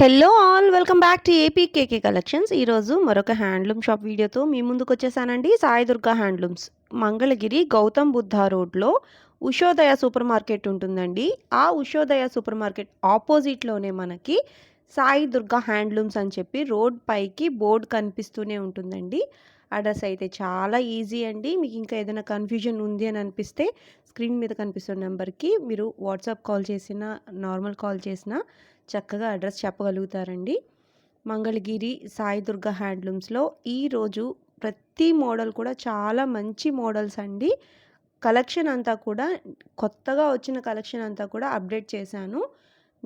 Hello all welcome back to AP KK collections ఈరోజు మరొక handloom shop వీడియోతో మీ ముందుకు వచ్చేసానండి. సాయి దుర్గా హ్యాండ్లూమ్స్ మంగళగిరి గౌతమ్ బుద్ధ రోడ్లో ఉషోదయ సూపర్ మార్కెట్ ఉంటుందండి. ఆ ఉషోదయ సూపర్ మార్కెట్ ఆపోజిట్లోనే మనకి సాయి దుర్గా హ్యాండ్లూమ్స్ అని చెప్పి రోడ్ పైకి బోర్డ్ కనిపిస్తూనే ఉంటుందండి. అడ్రస్ అయితే చాలా ఈజీ అండి. మీకు ఇంకా ఏదైనా కన్ఫ్యూజన్ ఉంది అని అనిపిస్తే స్క్రీన్ మీద కనిపిస్తున్న నెంబర్కి మీరు వాట్సాప్ కాల్ చేసినా నార్మల్ కాల్ చేసినా చక్కగా అడ్రస్ చెప్పగలుగుతారండి. మంగళగిరి సాయి దుర్గా హ్యాండ్లూమ్స్లో ఈరోజు ప్రతి మోడల్ కూడా చాలా మంచి మోడల్స్ అండి. కలెక్షన్ అంతా కూడా కొత్తగా వచ్చిన కలెక్షన్ అంతా కూడా అప్డేట్ చేశాను.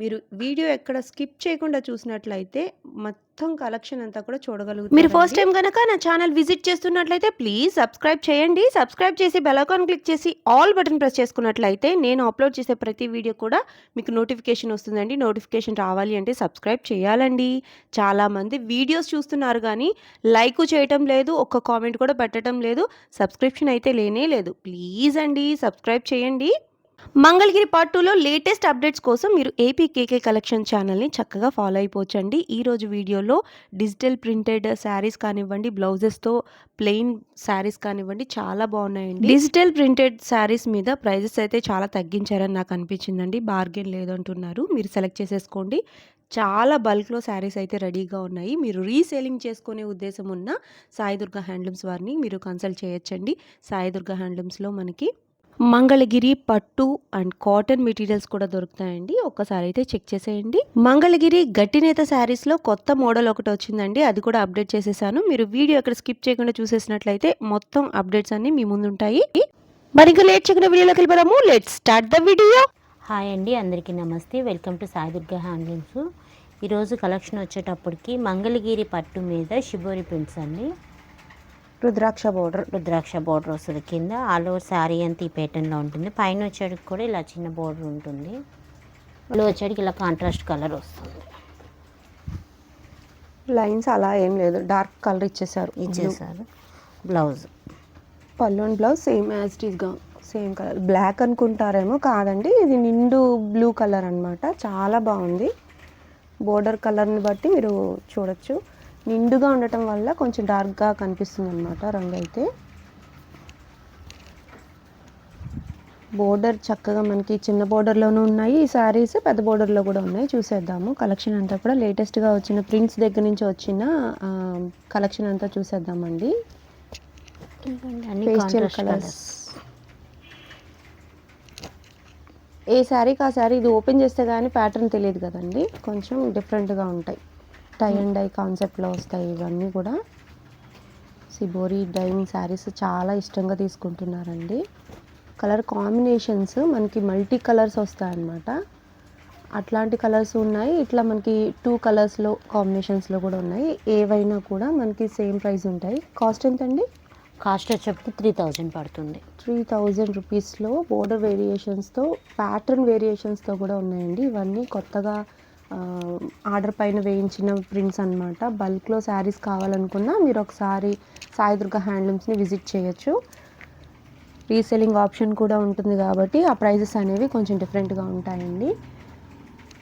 మీరు వీడియో ఎక్కడ స్కిప్ చేయకుండా చూసినట్లయితే మొత్తం కలెక్షన్ అంతా కూడా చూడగలుగుతారు మీరు ఫస్ట్ టైం కనుక నా ఛానల్ విజిట్ చేస్తున్నట్లయితే ప్లీజ్ సబ్స్క్రైబ్ చేయండి. సబ్స్క్రైబ్ చేసి బెలకాన్ క్లిక్ చేసి ఆల్ బటన్ ప్రెస్ చేసుకున్నట్లయితే నేను అప్లోడ్ చేసే ప్రతి వీడియో కూడా మీకు నోటిఫికేషన్ వస్తుందండి. నోటిఫికేషన్ రావాలి అంటే సబ్స్క్రైబ్ చేయాలండి. చాలామంది వీడియోస్ చూస్తున్నారు కానీ లైక్ చేయటం లేదు ఒక్క కామెంట్ కూడా పెట్టడం లేదు సబ్స్క్రిప్షన్ అయితే లేనే లేదు. ప్లీజ్ అండి సబ్స్క్రైబ్ చేయండి. మంగళగిరి పార్ట్ టూలో లేటెస్ట్ అప్డేట్స్ కోసం మీరు ఏపీ కేకే కలెక్షన్ ఛానల్ని చక్కగా ఫాలో అయిపోవచ్చండి. ఈరోజు వీడియోలో డిజిటల్ ప్రింటెడ్ శారీస్ కానివ్వండి బ్లౌజెస్తో ప్లెయిన్ శారీస్ కానివ్వండి చాలా బాగున్నాయండి. డిజిటల్ ప్రింటెడ్ శారీస్ మీద ప్రైజెస్ అయితే చాలా తగ్గించారని నాకు అనిపించిందండి. బార్గెన్ లేదంటున్నారు. మీరు సెలెక్ట్ చేసేసుకోండి. చాలా బల్క్లో శారీస్ అయితే రెడీగా ఉన్నాయి. మీరు రీసేలింగ్ చేసుకునే ఉద్దేశం ఉన్న సాయిదుర్గ హ్యాండ్లూమ్స్ వారిని మీరు కన్సల్ట్ చేయొచ్చండి. సాయిదుర్గ హ్యాండ్లూమ్స్లో మనకి మంగళగిరి పట్టు అండ్ కాటన్ మెటీరియల్స్ కూడా దొరుకుతాయండి. ఒక్కసారి అయితే చెక్ చేసేయండి. మంగళగిరి గట్టినేత శారీస్లో కొత్త మోడల్ ఒకటి వచ్చిందండి. అది కూడా అప్డేట్ చేసేసాను. మీరు వీడియో అక్కడ స్కిప్ చేయకుండా చూసేసినట్లయితే మొత్తం అప్డేట్స్ అన్ని మీ ముందు ఉంటాయి మరి ఇంకా లేట్ చేయకుండా వీడియోలోకి వెళ్ళిపోదాము. Let start the video hi అండి. అందరికీ నమస్తే. Welcome to Sai Durga handlooms ఈరోజు కలెక్షన్ వచ్చేటప్పటికి మంగళగిరి పట్టు మీద షిబోరి ప్రింట్స్ అండి. రుద్రాక్ష బోర్డర్ రుద్రాక్ష బోర్డర్ వస్తుంది కింద. ఆల్ ఓవర్ శారీ అంతా ఈ ప్యాటర్న్లో ఉంటుంది. పైన వచ్చేటికి కూడా ఇలా చిన్న బోర్డర్ ఉంటుంది. లో వచ్చేటికి ఇలా కాంట్రాస్ట్ కలర్ వస్తుంది. లైన్స్ అలా ఏం లేదు. డార్క్ కలర్ ఇచ్చేసారు. ఇచ్చేసారు. Blouse pallu and blouse same as same colour black అనుకుంటారేమో కాదండి. ఇది నిండు బ్లూ కలర్ అన్నమాట. చాలా బాగుంది. బోర్డర్ కలర్ని బట్టి మీరు చూడొచ్చు. నిండుగా ఉండటం వల్ల కొంచెం డార్క్గా కనిపిస్తుంది అనమాట రంగు అయితే. బోర్డర్ చక్కగా మనకి చిన్న బోర్డర్లోనూ ఉన్నాయి. ఈ శారీస్ పెద్ద బోర్డర్లో కూడా ఉన్నాయి. చూసేద్దాము. కలెక్షన్ అంతా కూడా లేటెస్ట్గా వచ్చిన ప్రింట్స్ దగ్గర నుంచి వచ్చిన కలెక్షన్ అంతా చూసేద్దామండి. పేస్టల్ కలర్స్ ఏ శారీకి ఆ శారీ ఇది ఓపెన్ చేస్తే కానీ ప్యాటర్న్ తెలియదు కదండి. కొంచెం డిఫరెంట్గా ఉంటాయి. టై అండ్ డై కాన్సెప్ట్లో వస్తాయి ఇవన్నీ కూడా. సిబోరి డైయింగ్ శారీస్ చాలా ఇష్టంగా తీసుకుంటున్నారండి. కలర్ కాంబినేషన్స్ మనకి మల్టీ కలర్స్ వస్తాయన్నమాట. అట్లాంటి కలర్స్ ఉన్నాయి. ఇట్లా మనకి టూ కలర్స్లో కాంబినేషన్స్లో కూడా ఉన్నాయి. ఏవైనా కూడా మనకి సేమ్ ప్రైస్ ఉంటాయి. కాస్ట్ ఎంతండి? కాస్ట్ వచ్చేప్పటికి త్రీ థౌజండ్ పడుతుంది. త్రీ థౌజండ్ రూపీస్లో బోర్డర్ వేరియేషన్స్తో ప్యాటర్న్ వేరియేషన్స్తో కూడా ఉన్నాయండి. ఇవన్నీ కొత్తగా ఆర్డర్ పైన వేయించిన ప్రింట్స్ అనమాట బల్క్లో శారీస్ కావాలనుకున్నా మీరు ఒకసారి సాయి దుర్గా హ్యాండ్లూమ్స్ని విజిట్ చేయొచ్చు. రీసెల్లింగ్ ఆప్షన్ కూడా ఉంటుంది కాబట్టి ఆ ప్రైజెస్ అనేవి కొంచెం డిఫరెంట్గా ఉంటాయండి.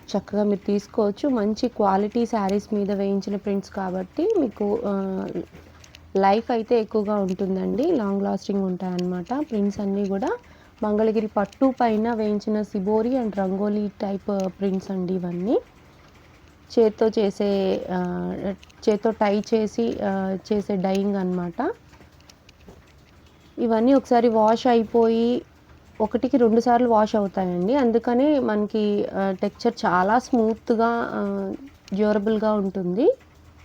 చక్కగా మీరు తీసుకోవచ్చు. మంచి క్వాలిటీ శారీస్ మీద వేయించిన ప్రింట్స్ కాబట్టి మీకు లైఫ్ అయితే ఎక్కువగా ఉంటుందండి. లాంగ్ లాస్టింగ్ ఉంటాయన్నమాట. ప్రింట్స్ అన్నీ కూడా మంగళగిరి పట్టు పైన వేయించిన shibori and rangoli type prints అండి ఇవన్నీ. చేత్తో చేసే చేత్తో టై చేసి చేసే డైయింగ్ అన్నమాట. ఇవన్నీ ఒకసారి వాష్ అయిపోయి ఒకటికి రెండు సార్లు వాష్ అవుతాయండి. అందుకని మనకి టెక్చర్ చాలా స్మూత్గా డ్యూరబుల్గా ఉంటుంది.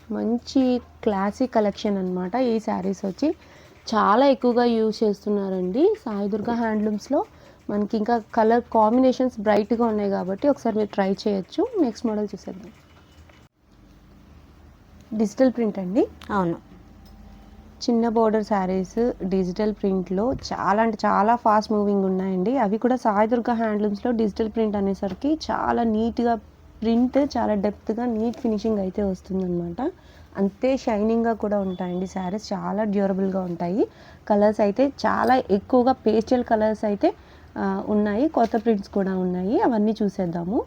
మంచి క్లాసీ కలెక్షన్ అన్నమాట ఈ శారీస్ వచ్చి. చాలా ఎక్కువగా యూజ్ చేస్తున్నారండి. సాయి దుర్గా హ్యాండ్లూమ్స్లో మనకి ఇంకా కలర్ కాంబినేషన్స్ బ్రైట్గా ఉన్నాయి కాబట్టి ఒకసారి మీరు ట్రై చేయొచ్చు. నెక్స్ట్ మోడల్ చూసేద్దాం. డిజిటల్ ప్రింట్ అండి. అవును. చిన్న బోర్డర్ శారీస్ డిజిటల్ ప్రింట్లో చాలా అంటే చాలా ఫాస్ట్ మూవింగ్ ఉన్నాయండి. అవి కూడా సాయి దుర్గా హ్యాండ్లూమ్స్లో డిజిటల్ ప్రింట్ అనేసరికి చాలా నీట్గా ప్రింట్ చాలా డెప్త్గా నీట్ ఫినిషింగ్ అయితే వస్తుందన్నమాట. అంతే షైనింగ్గా కూడా ఉంటాయండి శారీస్. చాలా డ్యూరబుల్గా ఉంటాయి. కలర్స్ అయితే చాలా ఎక్కువగా పేస్టల్ కలర్స్ అయితే ఉన్నాయి. కొత్త ప్రింట్స్ కూడా ఉన్నాయి. అవన్నీ చూసేద్దాము.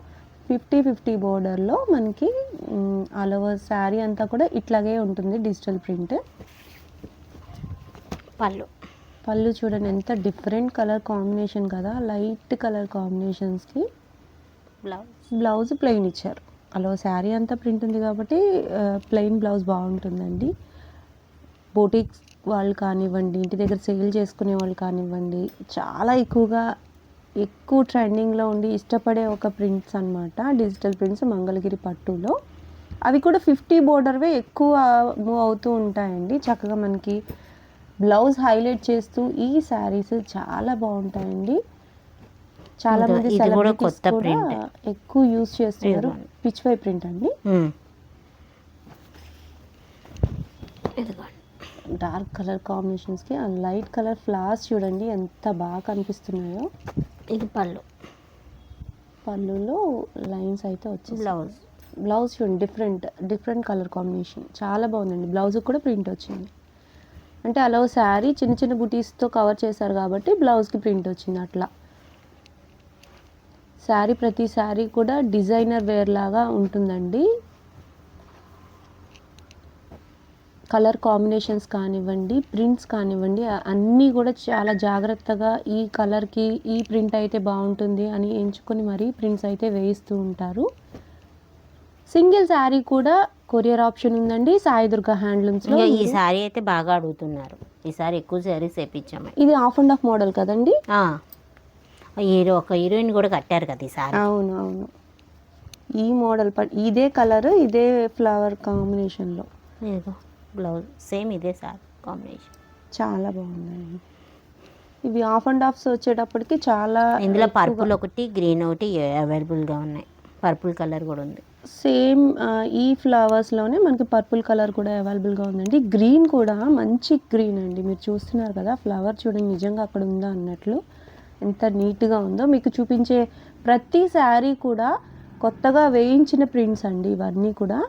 ఫిఫ్టీ ఫిఫ్టీ బోర్డర్లో మనకి ఆల్ ఓవర్ శారీ అంతా కూడా ఇట్లాగే ఉంటుంది డిజిటల్ ప్రింట్. పళ్ళు. పళ్ళు చూడండి ఎంత డిఫరెంట్ కలర్ కాంబినేషన్ కదా లైట్ కలర్ కాంబినేషన్స్కి బ్లౌజ్ బ్లౌజ్ ప్లెయిన్ ఇచ్చారు. అలా శారీ అంతా ప్రింట్ ఉంది కాబట్టి ప్లెయిన్ బ్లౌజ్ బాగుంటుందండి. బోటిక్స్ వాళ్ళు కానివ్వండి ఇంటి దగ్గర సేల్ చేసుకునే వాళ్ళు కానివ్వండి చాలా ఎక్కువగా ఎక్కువ ట్రెండింగ్లో ఉండి ఇష్టపడే ఒక ప్రింట్స్ అన్నమాట. డిజిటల్ ప్రింట్స్ మంగళగిరి పట్టులో. అవి కూడా ఫిఫ్టీ బోర్డర్వే ఎక్కువ మూవ్ అవుతూ ఉంటాయండి. చక్కగా మనకి బ్లౌజ్ హైలైట్ చేస్తూ ఈ శారీస్ చాలా బాగుంటాయండి. చాలా మంది ఇది కూడా. ఎక్కువ యూస్ చేస్తున్నారు. పిచ్ వై ప్రింట్ అండి. ఇదిగోండి. డార్క్ కలర్ కాంబినేషన్స్కి ఆ లైట్ కలర్ ఫ్లవర్స్ చూడండి ఎంత బాగా కనిపిస్తున్నాయో. ఇది పళ్ళు. పళ్ళులో లైన్స్ అయితే వచ్చేసి బ్లౌజ్. బ్లౌజ్ చూడండి డిఫరెంట్ డిఫరెంట్ కలర్ కాంబినేషన్. చాలా బాగుందండి. బ్లౌజ్ కూడా ప్రింట్ వచ్చింది. అంటే అలా శారీ చిన్న చిన్న బుటీస్తో కవర్ చేశారు కాబట్టి బ్లౌజ్కి ప్రింట్ వచ్చింది అట్లా. శారీ ప్రతి శారీ కూడా డిజైనర్ వేర్ లాగా ఉంటుందండి. కలర్ కాంబినేషన్స్ కానివ్వండి ప్రింట్స్ కానివ్వండి అన్నీ కూడా చాలా జాగ్రత్తగా ఈ కలర్కి ఈ ప్రింట్ అయితే బాగుంటుంది అని ఎంచుకొని మరీ ప్రింట్స్ అయితే వేయిస్తూ ఉంటారు. సింగిల్ శారీ కూడా కొరియర్ ఆప్షన్ ఉందండి సాయి దుర్గా హ్యాండ్లూమ్స్లో ఇంకా ఈ సారీ అయితే బాగా అడుగుతున్నారు. ఈసారి ఎక్కువ శారీస్ వేయించాము ఇది ఆఫ్ అండ్ ఆఫ్ మోడల్ కదండి? హీరో ఒక హీరోయిన్ కూడా కట్టారు కదా ఈ సారీ అవును అవును. ఈ మోడల్ ఇదే కలర్ ఇదే ఫ్లవర్ కాంబినేషన్లో ఇదిగో బ్లౌజ్ సేమ్ ఇదే సార్ కాంబినేషన్. చాలా బాగుందండి ఇవి ఆఫ్ అండ్ ఆఫ్స్ వచ్చేటప్పటికి చాలా ఇందులో పర్పుల్ ఒకటి గ్రీన్ ఒకటి అవైలబుల్గా ఉన్నాయి. పర్పుల్ కలర్ కూడా ఉంది. సేమ్ ఈ ఫ్లవర్స్లోనే మనకి పర్పుల్ కలర్ కూడా అవైలబుల్గా ఉందండి. గ్రీన్ కూడా మంచి గ్రీన్ అండి. మీరు చూస్తున్నారు కదా ఫ్లవర్ చూడండి నిజంగా అక్కడ ఉందా అన్నట్లు. ఎంత నీట్గా ఉందో. మీకు చూపించే ప్రతి శారీ కూడా కొత్తగా వేయించిన ప్రింట్స్ అండి ఇవన్నీ కూడా.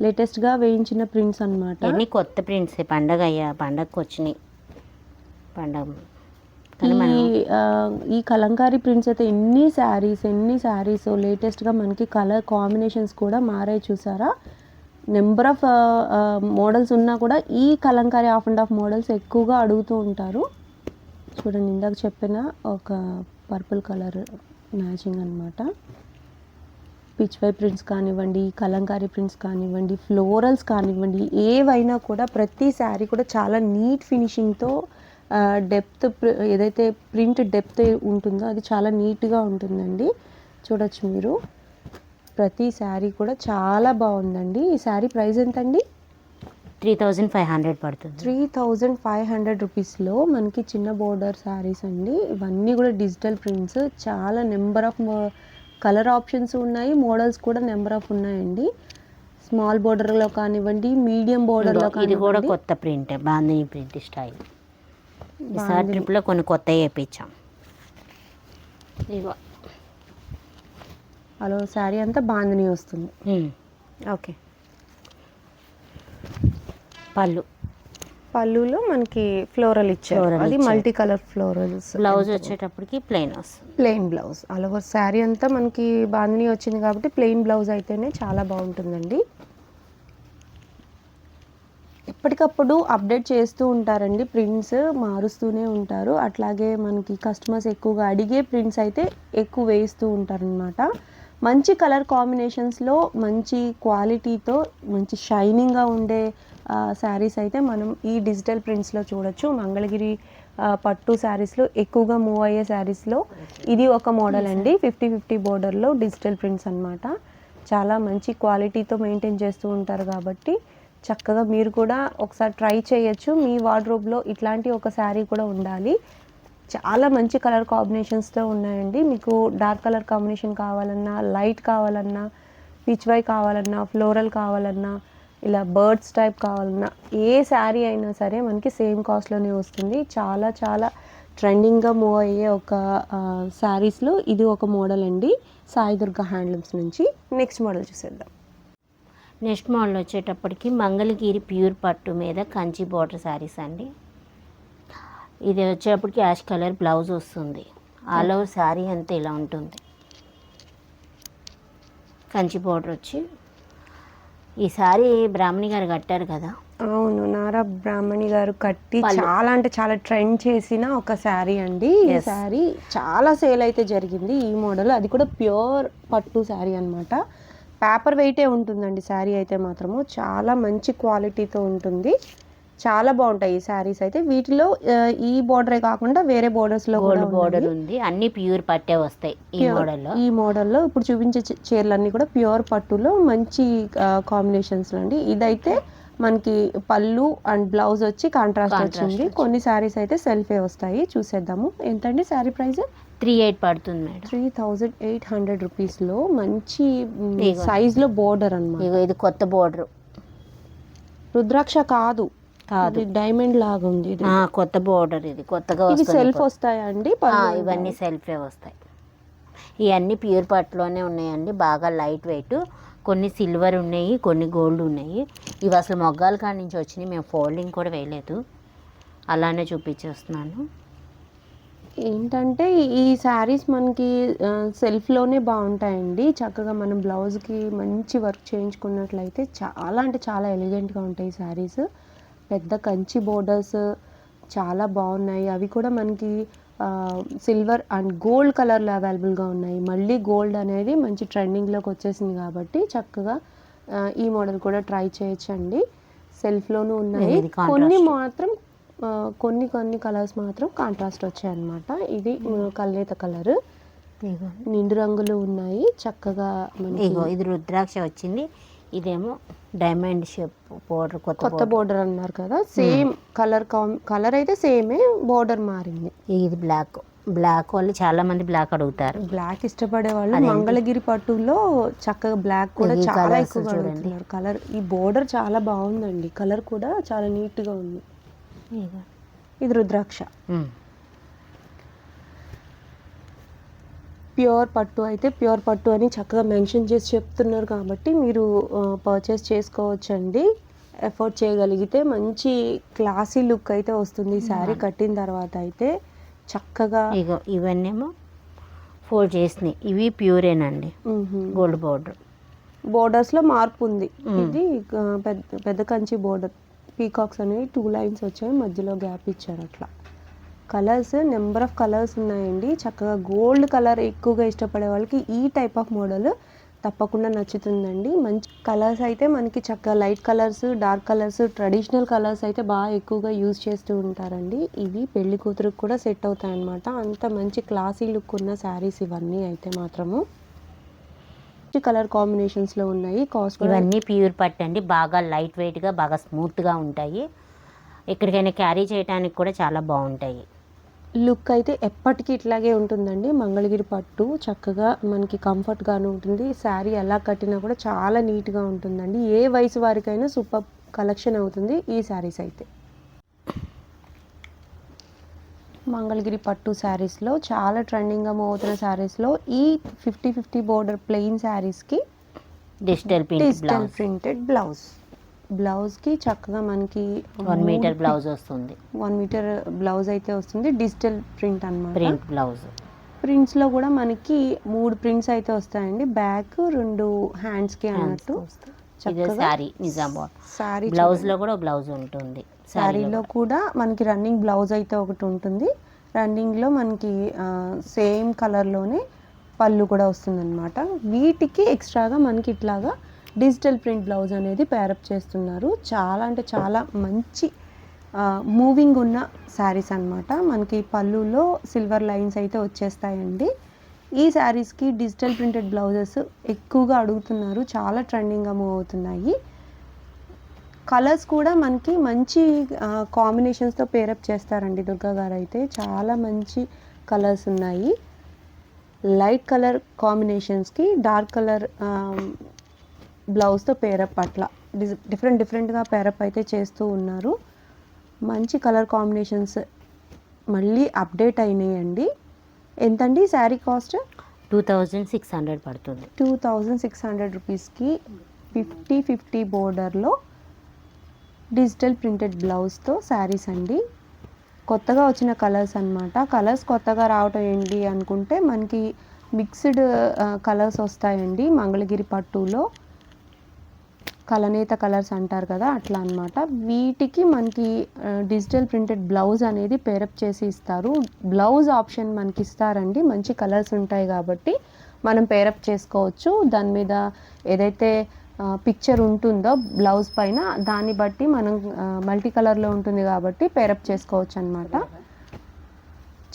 లేటెస్ట్గా వేయించిన ప్రింట్స్ ఇవన్నీ కొత్త ప్రింట్స్ పండగ అయ్యా పండగకి వచ్చినాయి పండగ ఈ ఈ కలంకారీ ప్రింట్స్ అయితే ఎన్ని శారీస్ ఎన్ని శారీస్ లేటెస్ట్గా మనకి కలర్ కాంబినేషన్స్ కూడా మారాయి చూసారా? నెంబర్ ఆఫ్ మోడల్స్ ఉన్నా కూడా ఈ Kalamkari half and half models ఎక్కువగా అడుగుతూ ఉంటారు. చూడండి ఇందాక చెప్పిన ఒక పర్పుల్ కలర్ మ్యాచింగ్ అనమాట పిచ్ వై ప్రింట్స్ కానివ్వండి కలంకారీ ప్రింట్స్ కానివ్వండి ఫ్లోరల్స్ కానివ్వండి ఏవైనా కూడా ప్రతి శారీ కూడా చాలా నీట్ ఫినిషింగ్తో డెప్త్ ఏదైతే ప్రింట్ డెప్త్ ఉంటుందో అది చాలా నీట్గా ఉంటుందండి. చూడొచ్చు మీరు. ప్రతి శారీ కూడా చాలా బాగుందండి. ఈ శారీ ప్రైస్ ఎంతండి? త్రీ థౌజండ్ ఫైవ్ హండ్రెడ్ పడుతుంది. త్రీ థౌజండ్ ఫైవ్ హండ్రెడ్ రూపీస్లో మనకి చిన్న బోర్డర్ శారీస్ అండి. ఇవన్నీ కూడా డిజిటల్ ప్రింట్స్. చాలా నెంబర్ ఆఫ్ కలర్ ఆప్షన్స్ ఉన్నాయి మోడల్స్ కూడా నెంబర్ ఆఫ్ ఉన్నాయండి. స్మాల్ బోర్డర్లో కానివ్వండి మీడియం బోర్డర్లో ఇది కూడా కొత్త ప్రింట్ బాందిని ప్రింట్ స్టైల్. ఈసారి. ట్రిప్లో కొన్ని కొత్త వేయించాం ఇదిగో. అలా శారీ అంతా బాందిని వస్తుంది. ఓకే. పళ్ళు. పళ్ళులో మనకి ఫ్లోరల్ ఇచ్చారు. అది. Multi colour florals. బ్లౌజ్ వచ్చేటప్పటికి ప్లెయిన్ వస్తుంది. Plain blouse all over sari అంతా మనకి బాందిని వచ్చింది కాబట్టి ప్లెయిన్ బ్లౌజ్ అయితేనే చాలా బాగుంటుందండి. ఎప్పటికప్పుడు అప్డేట్ చేస్తూ ఉంటారండి. ప్రింట్స్ మారుస్తూనే ఉంటారు. అట్లాగే మనకి కస్టమర్స్ ఎక్కువగా అడిగే ప్రింట్స్ అయితే ఎక్కువ వేయిస్తూ ఉంటారనమాట మంచి కలర్ కాంబినేషన్స్లో మంచి క్వాలిటీతో మంచి షైనింగ్గా ఉండే శారీస్ అయితే మనం ఈ డిజిటల్ ప్రింట్స్లో చూడొచ్చు. మంగళగిరి పట్టు శారీస్లో ఎక్కువగా మూవ్ అయ్యే శారీస్లో ఇది ఒక మోడల్ అండి. ఫిఫ్టీ ఫిఫ్టీ బోర్డర్లో డిజిటల్ ప్రింట్స్ అన్నమాట. చాలా మంచి క్వాలిటీతో మెయింటైన్ చేస్తూ ఉంటారు కాబట్టి చక్కగా మీరు కూడా ఒకసారి ట్రై చేయొచ్చు. మీ వార్డ్రోబ్లో ఇట్లాంటి ఒక శారీ కూడా ఉండాలి. చాలా మంచి కలర్ కాంబినేషన్స్తో ఉన్నాయండి. మీకు డార్క్ కలర్ కాంబినేషన్ కావాలన్నా లైట్ కావాలన్నా పీచ్ వై కావాలన్నా ఫ్లోరల్ కావాలన్నా ఇలా బర్డ్స్ టైప్ కావాలన్నా ఏ శారీ అయినా సరే మనకి సేమ్ కాస్ట్లోనే వస్తుంది. చాలా చాలా ట్రెండింగ్గా మూవ్ అయ్యే ఒక శారీస్లో ఇది ఒక మోడల్ అండి. సాయిదుర్గ హ్యాండ్లూమ్స్ నుంచి నెక్స్ట్ మోడల్ చూసేద్దాం. నెక్స్ట్ మోడల్ వచ్చేటప్పటికి మంగళగిరి ప్యూర్ పట్టు మీద కంచి బార్డర్ శారీస్ అండి. ఇది వచ్చేటప్పటికి యాష్ కలర్ బ్లౌజ్ వస్తుంది. ఆల్ ఓవర్ శారీ అంతా ఇలా ఉంటుంది. కంచి బోర్డర్ వచ్చి ఈ సారీ బ్రాహ్మణి గారు కట్టారు కదా. అవును నారా బ్రాహ్మణి గారు కట్టి. చాలా అంటే చాలా ట్రెండ్ చేసిన ఒక శారీ అండి. ఈ. శారీ చాలా సేల్ అయితే జరిగింది. ఈ మోడల్ అది కూడా ప్యూర్ పట్టు శారీ అన్నమాట. పేపర్ వెయిటే ఉంటుందండి శారీ అయితే మాత్రము. చాలా మంచి క్వాలిటీతో ఉంటుంది. చాలా బాగుంటాయి ఈ శారీస్ అయితే. వీటిలో ఈ బోర్డరే కాకుండా వేరే బోర్డర్స్లో గోల్డ్ బోర్డర్. ఉంది. అన్ని ప్యూర్ పట్టే వస్తాయి ఈ. మోడల్లో ఈ మోడల్లో ఇప్పుడు చూపించే చీ- చీరలన్నీ కూడా ప్యూర్ పట్టులో మంచి కాంబినేషన్స్ అండి. ఇదైతే మనకి పళ్ళు అండ్ బ్లౌజ్ వచ్చి కాంట్రాస్ట్ వచ్చింది. కొన్ని శారీస్ అయితే సెల్ఫే వస్తాయి. చూసేద్దాము. ఎంతండి శారీ ప్రైస్? త్రీ ఎయిట్ పడుతుంది madam. Three thousand eight hundred రూపీస్లో మంచి. సైజ్లో బోర్డర్ అన్నమాట. ఇగో ఇది కొత్త బోర్డర్ రుద్రాక్ష కాదు. కాదు. డైమండ్ లాగా ఉంది ఇది కొత్త బోర్డర్ ఇది. కొత్తగా సెల్ఫ్. వస్తాయా అండి? ఇవన్నీ సెల్ఫే వస్తాయి. ఇవన్నీ ప్యూర్ పట్టులోనే ఉన్నాయండి. బాగా లైట్ వెయిట్. కొన్ని సిల్వర్ ఉన్నాయి కొన్ని గోల్డ్ ఉన్నాయి. ఇవి అసలు మొగ్గాల కాడ నుంచి వచ్చినాయి. మేము ఫోల్డింగ్ కూడా వేయలేదు. అలానే చూపించేస్తున్నాను. ఏంటంటే ఈ శారీస్ మనకి సెల్ఫ్లోనే బాగుంటాయండి. చక్కగా మనం బ్లౌజ్కి మంచి వర్క్ చేయించుకున్నట్లయితే చాలా అంటే చాలా ఎలిగెంట్గా ఉంటాయి శారీస్. పెద్ద కంచి బోర్డర్స్ చాలా బాగున్నాయి. అవి కూడా మనకి సిల్వర్ అండ్ గోల్డ్ కలర్లో అవైలబుల్గా ఉన్నాయి. మళ్ళీ గోల్డ్ అనేది మంచి ట్రెండింగ్లోకి వచ్చేసింది కాబట్టి చక్కగా ఈ మోడల్ కూడా ట్రై చేయొచ్చండి. సెల్ఫ్లోనూ ఉన్నాయి. కొన్ని మాత్రం కొన్ని కొన్ని కలర్స్ మాత్రం కాంట్రాస్ట్ వచ్చాయి అన్నమాట. ఇది కల్నేత కలర్ నిండు రంగులు ఉన్నాయి. చక్కగా ఇది రుద్రాక్ష వచ్చింది. ఇదేమో డైమండ్ షేప్ బోర్డర్ కొత్త కొత్త. బోర్డర్ అన్నారు కదా సేమ్ కలర్ కలర్ అయితే సేమే బోర్డర్ మారింది ఇది బ్లాక్ బ్లాక్ వాళ్ళు చాలా మంది బ్లాక్ అడుగుతారు బ్లాక్ ఇష్టపడే వాళ్ళు? మంగళగిరి పట్టులో చక్కగా బ్లాక్ కూడా చాలా ఎక్కువగా. అడుగుతున్నారు కలర్ ఈ బోర్డర్ చాలా బాగుందండి కలర్ కూడా చాలా నీట్గా ఉంది. ఇది రుద్రాక్ష ప్యూర్ పట్టు అయితే ప్యూర్ పట్టు అని చక్కగా మెన్షన్ చేసి చెప్తున్నారు కాబట్టి మీరు పర్చేస్ చేసుకోవచ్చండి. ఎఫోర్డ్ చేయగలిగితే మంచి క్లాసీ లుక్ అయితే వస్తుంది ఈ శారీ కట్టిన తర్వాత అయితే. చక్కగా ఇగో ఇవన్నేమో ఫోల్డ్ చేసినాయి. ఇవి ప్యూరేనండి. గోల్డ్ బోర్డర్ బోర్డర్స్లో మార్పు ఉంది. మ్మ్. ఇది పెద్ద పెద్ద కంచి బోర్డర్ పీకాక్స్ అనేవి టూ లైన్స్ వచ్చాయి మధ్యలో గ్యాప్ ఇచ్చారు అట్లా. కలర్స్ నెంబర్ ఆఫ్ కలర్స్ ఉన్నాయండి. చక్కగా గోల్డ్ కలర్ ఎక్కువగా ఇష్టపడే వాళ్ళకి ఈ టైప్ ఆఫ్ మోడల్ తప్పకుండా నచ్చుతుందండి. మంచి కలర్స్ అయితే మనకి చక్కగా light colours dark colours traditional colours అయితే బాగా ఎక్కువగా యూజ్ చేస్తూ ఉంటారండి. ఇవి పెళ్ళి కూతురుకు కూడా సెట్ అవుతాయి అన్నమాట అంత మంచి క్లాసీ లుక్ ఉన్న శారీస్ ఇవన్నీ అయితే మాత్రము. మంచి కలర్ కాంబినేషన్స్లో ఉన్నాయి. కాస్ట్ ఇవన్నీ ప్యూర్ పట్టు అండి. బాగా లైట్ వెయిట్గా బాగా స్మూత్గా ఉంటాయి. ఎక్కడికైనా క్యారీ చేయడానికి కూడా చాలా బాగుంటాయి. లుక్ అయితే ఎప్పటికీ ఇట్లాగే ఉంటుందండి. మంగళగిరి పట్టు చక్కగా మనకి కంఫర్ట్గాను ఉంటుంది. శారీ ఎలా కట్టినా కూడా చాలా నీట్గా ఉంటుందండి. ఏ వయసు వారికైనా సూపర్ కలెక్షన్ అవుతుంది ఈ శారీస్ అయితే. మంగళగిరి పట్టు శారీస్లో చాలా ట్రెండింగ్గా మూవ్ అవుతున్న శారీస్లో ఈ ఫిఫ్టీ ఫిఫ్టీ బోర్డర్ ప్లెయిన్ శారీస్కి డిజిటల్ డిజిటల్ ప్రింటెడ్ బ్లౌజ్ బ్లౌజ్కి చక్కగా మనకి వన్ మీటర్ బ్లౌజ్ వస్తుంది. వన్ మీటర్ బ్లౌజ్ అయితే వస్తుంది. డిజిటల్ ప్రింట్ అన్నమాట. ప్రింట్ బ్లౌజ్ ప్రింట్స్లో కూడా మనకి మూడు ప్రింట్స్ అయితే వస్తాయండి. బ్యాక్ రెండు హ్యాండ్స్కి అన్నట్టు నిజామాబాద్. శారీ బ్లౌజ్లో కూడా బ్లౌజ్ ఉంటుంది. శారీలో కూడా. మనకి రన్నింగ్ బ్లౌజ్ అయితే ఒకటి ఉంటుంది. రన్నింగ్లో మనకి సేమ్ కలర్లోనే పళ్ళు కూడా వస్తుందన్నమాట. వీటికి ఎక్స్ట్రాగా మనకి ఇట్లాగా డిజిటల్ ప్రింట్ బ్లౌజ్ అనేది పేరప్ చేస్తున్నారు. చాలా అంటే చాలా మంచి మూవింగ్ ఉన్న శారీస్ అన్నమాట. మనకి పళ్ళులో సిల్వర్ లైన్స్ అయితే వచ్చేస్తాయండి. ఈ శారీస్కి డిజిటల్ ప్రింటెడ్ బ్లౌజెస్ ఎక్కువగా అడుగుతున్నారు. చాలా ట్రెండింగ్గా మూవ్ అవుతున్నాయి. కలర్స్ కూడా మనకి మంచి కాంబినేషన్స్తో పేరప్ చేస్తారండి దుర్గా గారు అయితే. చాలా మంచి కలర్స్ ఉన్నాయి. లైట్ కలర్ కాంబినేషన్స్కి డార్క్ కలర్ బ్లౌజ్తో పేరప్ అట్లా. డిఫరెంట్ డిఫరెంట్గా పేరప్ అయితే చేస్తూ ఉన్నారు. మంచి కలర్ కాంబినేషన్స్ మళ్ళీ అప్డేట్ అయినాయండి. ఎంతండి sari cost two thousand six hundred పడుతుంది. టూ థౌజండ్ సిక్స్ హండ్రెడ్ రూపీస్కి ఫిఫ్టీ ఫిఫ్టీ బోర్డర్లో డిజిటల్ ప్రింటెడ్ బ్లౌజ్తో శారీస్ అండి. కొత్తగా వచ్చిన కలర్స్ అన్నమాట. కలర్స్ కొత్తగా రావటం ఏంటి అనుకుంటే మనకి మిక్స్డ్ కలర్స్ వస్తాయండి మంగళగిరి పట్టులో. కలనేత కలర్స్ అంటారు కదా అట్లా అన్నమాట. వీటికి మనకి డిజిటల్ ప్రింటెడ్ బ్లౌజ్ అనేది పేరప్ చేసి ఇస్తారు. బ్లౌజ్ ఆప్షన్ మనకి ఇస్తారండి. మంచి కలర్స్ ఉంటాయి కాబట్టి మనం పేరప్ చేసుకోవచ్చు. దాని మీద ఏదైతే పిక్చర్ ఉంటుందో బ్లౌజ్ పైన దాన్ని బట్టి మనం మల్టీ కలర్లో ఉంటుంది కాబట్టి పేరప్ చేసుకోవచ్చు అనమాట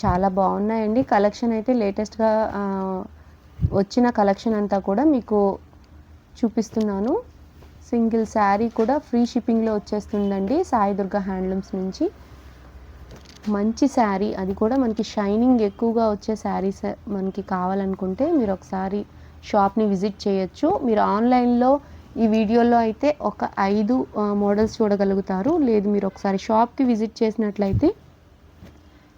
చాలా బాగున్నాయండి. కలెక్షన్ అయితే లేటెస్ట్గా వచ్చిన కలెక్షన్ అంతా కూడా మీకు చూపిస్తున్నాను. సింగిల్ శారీ కూడా ఫ్రీ షిప్పింగ్లో వచ్చేస్తుందండి సాయి దుర్గా హ్యాండ్లూమ్స్ నుంచి. మంచి శారీ. అది కూడా మనకి షైనింగ్ ఎక్కువగా వచ్చే శారీస్ మనకి కావాలనుకుంటే మీరు ఒకసారి షాప్ని విజిట్ చేయొచ్చు. మీరు ఆన్లైన్లో ఈ వీడియోలో అయితే ఒక ఐదు మోడల్స్ చూడగలుగుతారు. లేదు మీరు ఒకసారి షాప్కి విజిట్ చేసినట్లయితే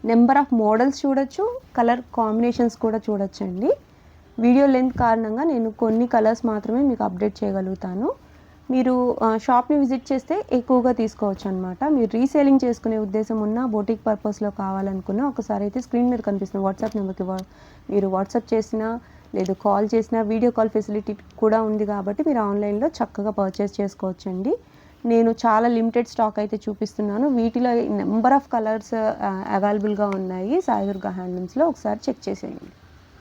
నెంబర్ ఆఫ్ మోడల్స్ చూడొచ్చు కలర్ కాంబినేషన్స్ కూడా చూడొచ్చండి. వీడియో లెంత్ కారణంగా నేను కొన్ని కలర్స్ మాత్రమే మీకు అప్డేట్ చేయగలుగుతాను. మీరు షాప్ని విజిట్ చేస్తే ఎక్కువగా తీసుకోవచ్చు అనమాట మీరు రీసేలింగ్ చేసుకునే ఉద్దేశం ఉన్న బోటిక్ పర్పస్లో కావాలనుకున్న ఒకసారి అయితే స్క్రీన్ మీద కనిపిస్తుంది వాట్సాప్ నెంబర్కి మీరు వాట్సాప్ చేసినా లేదు కాల్ చేసినా వీడియో కాల్ ఫెసిలిటీ కూడా ఉంది కాబట్టి మీరు ఆన్లైన్లో చక్కగా పర్చేస్ చేసుకోవచ్చండి. నేను చాలా లిమిటెడ్ స్టాక్ అయితే చూపిస్తున్నాను. వీటిలో నెంబర్ ఆఫ్ కలర్స్ అవైలబుల్గా ఉన్నాయి. సాయిదుర్గా హ్యాండ్లూమ్స్లో ఒకసారి చెక్ చేసేయండి.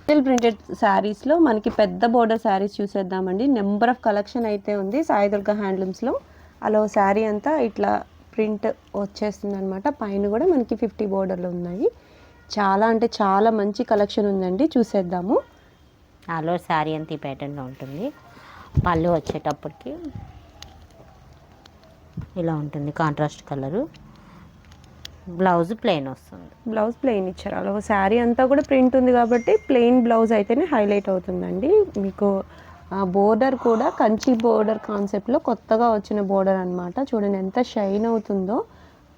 డిజిటల్ ప్రింటెడ్ శారీస్లో మనకి పెద్ద బోర్డర్ శారీస్ చూసేద్దామండి. నెంబర్ ఆఫ్ కలెక్షన్ అయితే ఉంది సాయిదుర్గా హ్యాండ్లూమ్స్లో అలా శారీ అంతా ఇట్లా ప్రింట్ వచ్చేస్తుంది అనమాట పైన కూడా మనకి ఫిఫ్టీ బోర్డర్లు ఉన్నాయి. చాలా అంటే చాలా మంచి కలెక్షన్ ఉందండి. చూసేద్దాము. ఆలో శారీ అంత ఈ ప్యాటర్న్లో ఉంటుంది. పళ్ళు వచ్చేటప్పటికి ఇలా ఉంటుంది. కాంట్రాస్ట్ కలరు బ్లౌజ్ ప్లెయిన్ వస్తుంది. బ్లౌజ్ ప్లెయిన్ ఇచ్చారు. అలా శారీ అంతా కూడా ప్రింట్ ఉంది కాబట్టి ప్లెయిన్ బ్లౌజ్ అయితేనే హైలైట్ అవుతుందండి. మీకు ఆ బోర్డర్ కూడా కంచి బోర్డర్ కాన్సెప్ట్లో కొత్తగా వచ్చిన బోర్డర్ అన్నమాట. చూడండి ఎంత షైన్ అవుతుందో.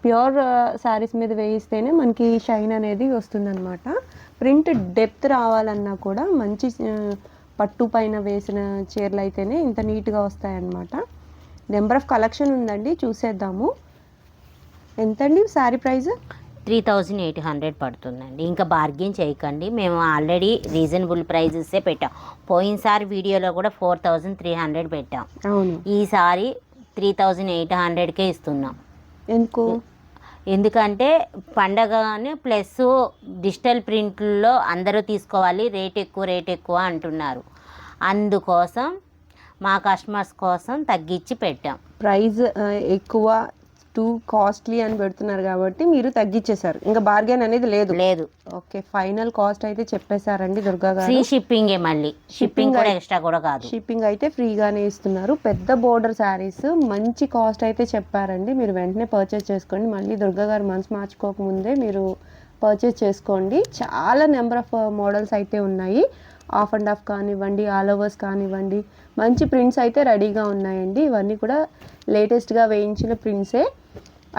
ప్యూర్ శారీస్ మీద వేయిస్తేనే మనకి షైన్ అనేది వస్తుందన్నమాట. ప్రింట్ డెప్త్ రావాలన్నా కూడా మంచి పట్టు పైన వేసిన చీరలు అయితేనే ఇంత నీట్గా వస్తాయన్నమాట. నెంబర్ ఆఫ్ కలెక్షన్ ఉందండి. చూసేద్దాము. ఎంతండి sari price? Three thousand eight hundred పడుతుందండి. ఇంకా బార్గెన్ చేయకండి. మేము ఆల్రెడీ రీజనబుల్ ప్రైజెసే పెట్టాం. పోయినసారి వీడియోలో కూడా ఫోర్ థౌజండ్ త్రీ హండ్రెడ్ పెట్టాం. అవును. ఈసారి త్రీ థౌజండ్ ఎయిట్ హండ్రెడ్కే ఇస్తున్నాం. ఎందుకు? ఎందుకంటే పండగని ప్లస్ డిజిటల్ ప్రింట్లో అందరూ తీసుకోవాలి. రేట్ ఎక్కువ రేట్ ఎక్కువ అంటున్నారు. అందుకోసం మా కస్టమర్స్ కోసం తగ్గించి పెట్టాం. ప్రైస్ ఎక్కువ టూ కాస్ట్లీ అని పెడుతున్నారు కాబట్టి మీరు తగ్గించేశారు. ఇంకా బార్గెన్ అనేది లేదు. లేదు. ఓకే ఫైనల్ కాస్ట్ అయితే చెప్పేశారండి దుర్గా ఫ్రీ గారు షిప్పింగే మళ్ళీ. షిప్పింగ్ కూడా ఎక్స్ట్రా కూడా కాదు. షిప్పింగ్ అయితే ఫ్రీగానే ఇస్తున్నారు. పెద్ద బోర్డర్ శారీస్ మంచి కాస్ట్ అయితే చెప్పారండి. మీరు వెంటనే పర్చేస్ చేసుకోండి. మళ్ళీ దుర్గా గారు మనసు మార్చుకోకముందే మీరు పర్చేస్ చేసుకోండి. చాలా నెంబర్ ఆఫ్ మోడల్స్ అయితే ఉన్నాయి. ఆఫ్ అండ్ ఆఫ్ కానివ్వండి ఆల్ ఓవర్స్ కానివ్వండి మంచి ప్రింట్స్ అయితే రెడీగా ఉన్నాయండి. ఇవన్నీ కూడా లేటెస్ట్గా వేయించిన ప్రింట్సే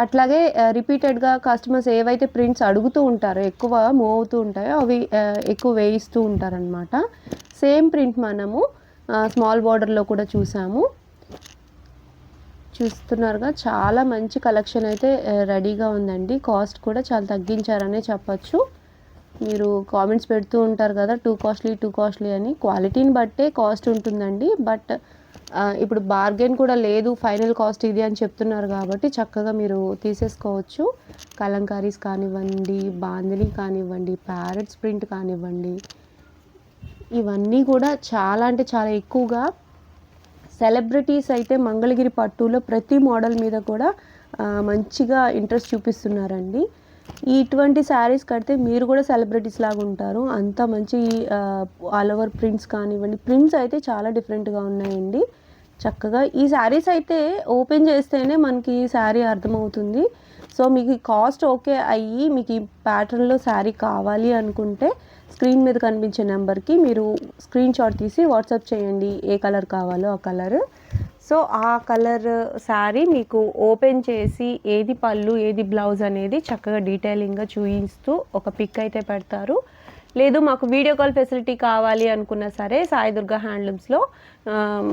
అట్లాగే రిపీటెడ్గా కస్టమర్స్ ఏవైతే ప్రింట్స్ అడుగుతూ ఉంటారో ఎక్కువ మూవ్ అవుతూ ఉంటాయో అవి ఎక్కువ వేయిస్తూ ఉంటారనమాట సేమ్ ప్రింట్ మనము స్మాల్ బార్డర్లో కూడా చూసాము. చూస్తున్నారుగా చాలా మంచి కలెక్షన్ అయితే రెడీగా ఉందండి. కాస్ట్ కూడా చాలా తగ్గించారనే చెప్పచ్చు. మీరు కామెంట్స్ పెడుతూ ఉంటారు కదా టూ కాస్ట్లీ టూ కాస్ట్లీ అని. క్వాలిటీని బట్టే కాస్ట్ ఉంటుందండి. బట్ ఇప్పుడు బార్గెన్ కూడా లేదు ఫైనల్ కాస్ట్ ఇది అని చెప్తున్నారు కాబట్టి చక్కగా మీరు తీసేసుకోవచ్చు. కలంకారీస్ కానివ్వండి బాందిని కానివ్వండి ప్యారెట్స్ ప్రింట్ కానివ్వండి ఇవన్నీ కూడా చాలా అంటే చాలా ఎక్కువగా సెలబ్రిటీస్ అయితే మంగళగిరి పట్టులో ప్రతి మోడల్ మీద కూడా మంచిగా ఇంట్రెస్ట్ చూపిస్తున్నారండి. ఇటువంటి శారీస్ కడితే మీరు కూడా సెలబ్రిటీస్ లాగా ఉంటారు. అంత మంచి ఆల్ ఓవర్ ప్రింట్స్ కానివ్వండి. ప్రింట్స్ అయితే చాలా డిఫరెంట్గా ఉన్నాయండి. చక్కగా ఈ శారీస్ అయితే ఓపెన్ చేస్తేనే మనకి శారీ అర్థమవుతుంది. సో మీకు కాస్ట్ ఓకే అయ్యి మీకు ఈ ప్యాటర్న్లో శారీ కావాలి అనుకుంటే స్క్రీన్ మీద కనిపించే నెంబర్కి మీరు స్క్రీన్ షాట్ తీసి వాట్సాప్ చేయండి. ఏ కలర్ కావాలో ఆ కలర్ సో ఆ కలర్ శారీ మీకు ఓపెన్ చేసి ఏది పళ్ళు ఏది బ్లౌజ్ అనేది చక్కగా డీటెయిలింగ్గా చూపిస్తూ ఒక పిక్ అయితే పెడతారు. లేదు మాకు వీడియో కాల్ ఫెసిలిటీ కావాలి అనుకున్నా సరే సాయి దుర్గా హ్యాండ్లూమ్స్లో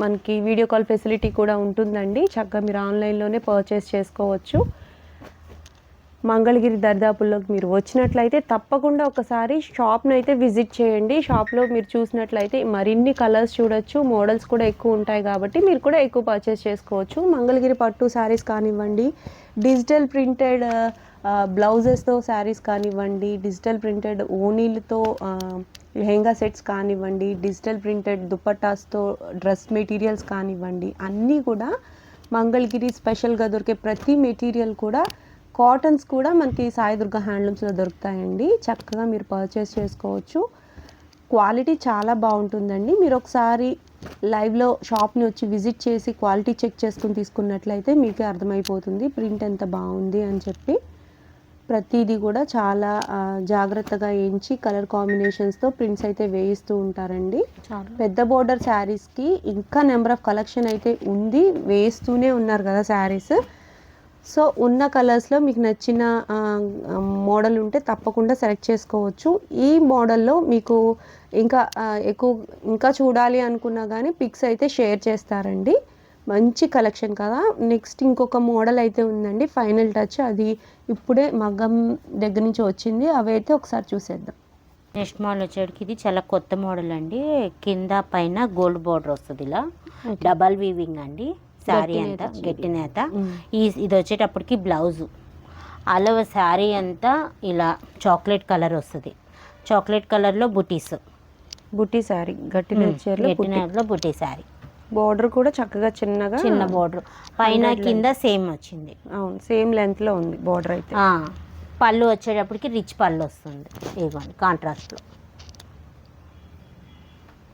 మనకి వీడియో కాల్ ఫెసిలిటీ కూడా ఉంటుందండి. చక్కగా మీరు ఆన్లైన్లోనే పర్చేస్ చేసుకోవచ్చు. మంగళగిరి దర్దాపుల్లోకి మీరు వచ్చినట్లయితే తప్పకుండా ఒకసారి షాప్ను అయితే విజిట్ చేయండి. షాప్లో మీరు చూసినట్లయితే మరిన్ని కలర్స్ చూడొచ్చు మోడల్స్ కూడా ఎక్కువ ఉంటాయి కాబట్టి మీరు కూడా ఎక్కువ పర్చేస్ చేసుకోవచ్చు. మంగళగిరి పట్టు శారీస్ కానివ్వండి డిజిటల్ ప్రింటెడ్ బ్లౌజెస్తో శారీస్ కానివ్వండి డిజిటల్ ప్రింటెడ్ ఓనీలతో లెహెంగా సెట్స్ కానివ్వండి డిజిటల్ ప్రింటెడ్ దుపట్టాస్తో డ్రెస్ మెటీరియల్స్ కానివ్వండి అన్నీ కూడా మంగళగిరి స్పెషల్గా దొరికే ప్రతి మెటీరియల్ కూడా కాటన్స్ కూడా మనకి సాయిదుర్గ హ్యాండ్లూమ్స్లో దొరుకుతాయండి. చక్కగా మీరు పర్చేస్ చేసుకోవచ్చు. క్వాలిటీ చాలా బాగుంటుందండి. మీరు ఒకసారి లైవ్లో షాప్ని వచ్చి విజిట్ చేసి క్వాలిటీ చెక్ చేసుకుని తీసుకున్నట్లయితే మీకే అర్థమైపోతుంది. ప్రింట్ ఎంత బాగుంది అని చెప్పి. ప్రతిదీ కూడా చాలా జాగ్రత్తగా ఎంచి కలర్ కాంబినేషన్స్తో ప్రింట్స్ అయితే వేయిస్తూ ఉంటారండి. పెద్ద బోర్డర్ శారీస్కి ఇంకా నెంబర్ ఆఫ్ కలెక్షన్ అయితే ఉంది. వేస్తూనే ఉన్నారు కదా శారీస్ సో ఉన్న కలర్స్లో మీకు నచ్చిన మోడల్ ఉంటే తప్పకుండా సెలెక్ట్ చేసుకోవచ్చు. ఈ మోడల్లో మీకు ఇంకా ఎక్కువ ఇంకా చూడాలి అనుకున్నా కానీ పిక్స్ అయితే షేర్ చేస్తారండి. మంచి కలెక్షన్ కదా. నెక్స్ట్ ఇంకొక మోడల్ అయితే ఉందండి ఫైనల్ టచ్. అది ఇప్పుడే మగ్గం దగ్గర నుంచి వచ్చింది. అవి అయితే ఒకసారి చూసేద్దాం. నెక్స్ట్ మోడల్ వచ్చేటికి ఇది చాలా కొత్త మోడల్ అండి. కింద పైన గోల్డ్ బార్డర్ వస్తుంది ఇలా. డబల్ వీవింగ్ అండి. శారీ అంతా గట్టి నేత. ఈ ఇది వచ్చేటప్పటికి బ్లౌజు. అలవ శారీ అంతా ఇలా చాక్లెట్ కలర్ వస్తుంది. చాక్లెట్ కలర్లో బుటీస్. బుట్టి శారీ గట్టి గట్టి నేతలో బుటీ శారీ బోర్డర్ కూడా చక్కగా చిన్నగా చిన్న బోర్డర్. పైన కింద సేమ్ వచ్చింది. అవును సేమ్ లెంత్లో ఉంది బోర్డర్ అయితే. పళ్ళు వచ్చేటప్పటికి రిచ్ పళ్ళు వస్తుంది. ఇదిగోండి కాంట్రాస్ట్లో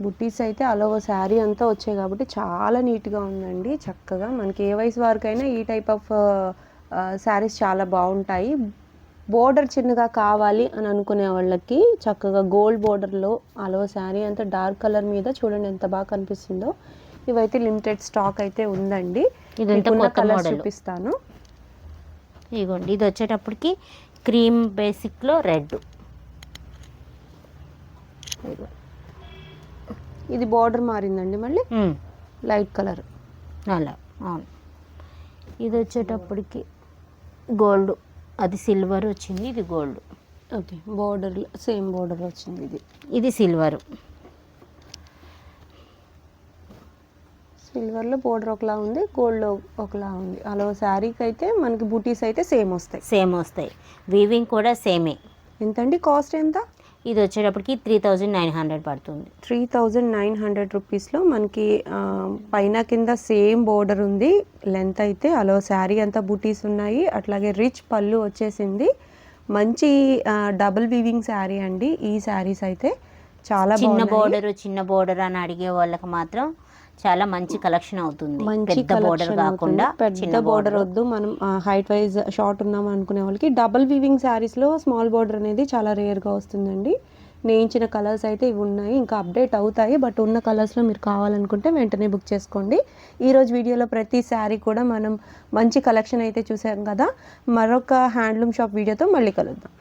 బుట్టీస్ అయితే అలవ శారీ అంతా వచ్చాయి కాబట్టి చాలా నీట్గా ఉందండి. చక్కగా మనకి ఏ వయసు వారికైనా ఈ టైప్ ఆఫ్ శారీస్ చాలా బాగుంటాయి. బోర్డర్ చిన్నగా కావాలి అని అనుకునే వాళ్ళకి చక్కగా గోల్డ్ బోర్డర్లో అలవ శారీ అంతా డార్క్ కలర్ మీద చూడండి ఎంత బాగా కనిపిస్తుందో. ఇవైతే లిమిటెడ్ స్టాక్ అయితే ఉందండి. మోడల్ చూపిస్తాను. ఇదిగోండి ఇది వచ్చేటప్పటికి క్రీమ్ బేసిక్లో రెడ్ ఇది బోర్డర్ మారిందండి మళ్ళీ. Light colour. అలా అవును. ఇది వచ్చేటప్పటికి గోల్డ్ అది సిల్వర్ వచ్చింది ఇది gold. Okay border same border వచ్చింది ఇది. ఇది సిల్వర్. సిల్వర్లో బోర్డర్ ఒకలా ఉంది గోల్డ్లో ఒకలా ఉంది. అలా శారీకి అయితే మనకి బూటీస్ అయితే సేమ్ వస్తాయి. సేమ్ వస్తాయి. వీవింగ్ కూడా సేమే. ఎంతండి కాస్ట్ ఎంత? ఇది వచ్చేటప్పటికి త్రీ థౌజండ్ నైన్ హండ్రెడ్ పడుతుంది. త్రీ థౌజండ్ నైన్ హండ్రెడ్ రూపీస్లో మనకి పైన కింద సేమ్ బోర్డర్ ఉంది. లెంత్ అయితే అలో శారీ అంతా బూటీస్ ఉన్నాయి. అట్లాగే రిచ్ పళ్ళు వచ్చేసింది. మంచి డబుల్ వీవింగ్ శారీ అండి. ఈ శారీస్ అయితే చాలా చిన్న. బోర్డర్ చిన్న బోర్డర్ అని అడిగే వాళ్ళకి మాత్రం చాలా మంచి కలెక్షన్ అవుతుంది. మంచి పెద్ద బోర్డర్ కాకుండా. పెద్ద బోర్డర్ వద్దు. మనం హైట్ వైజ్ షార్ట్ ఉన్నాం అనుకునే వాళ్ళకి డబుల్ వీవింగ్ శారీస్లో స్మాల్ బోర్డర్ అనేది చాలా రేర్గా వస్తుందండి. నేయించిన కలర్స్ అయితే ఇవి ఉన్నాయి. ఇంకా అప్డేట్ అవుతాయి. బట్ ఉన్న కలర్స్లో మీరు కావాలనుకుంటే వెంటనే బుక్ చేసుకోండి. ఈరోజు వీడియోలో ప్రతి శారీ కూడా మనం మంచి కలెక్షన్ అయితే చూసాం కదా. మరొక హ్యాండ్లూమ్ షాప్ వీడియోతో మళ్ళీ కలుద్దాం.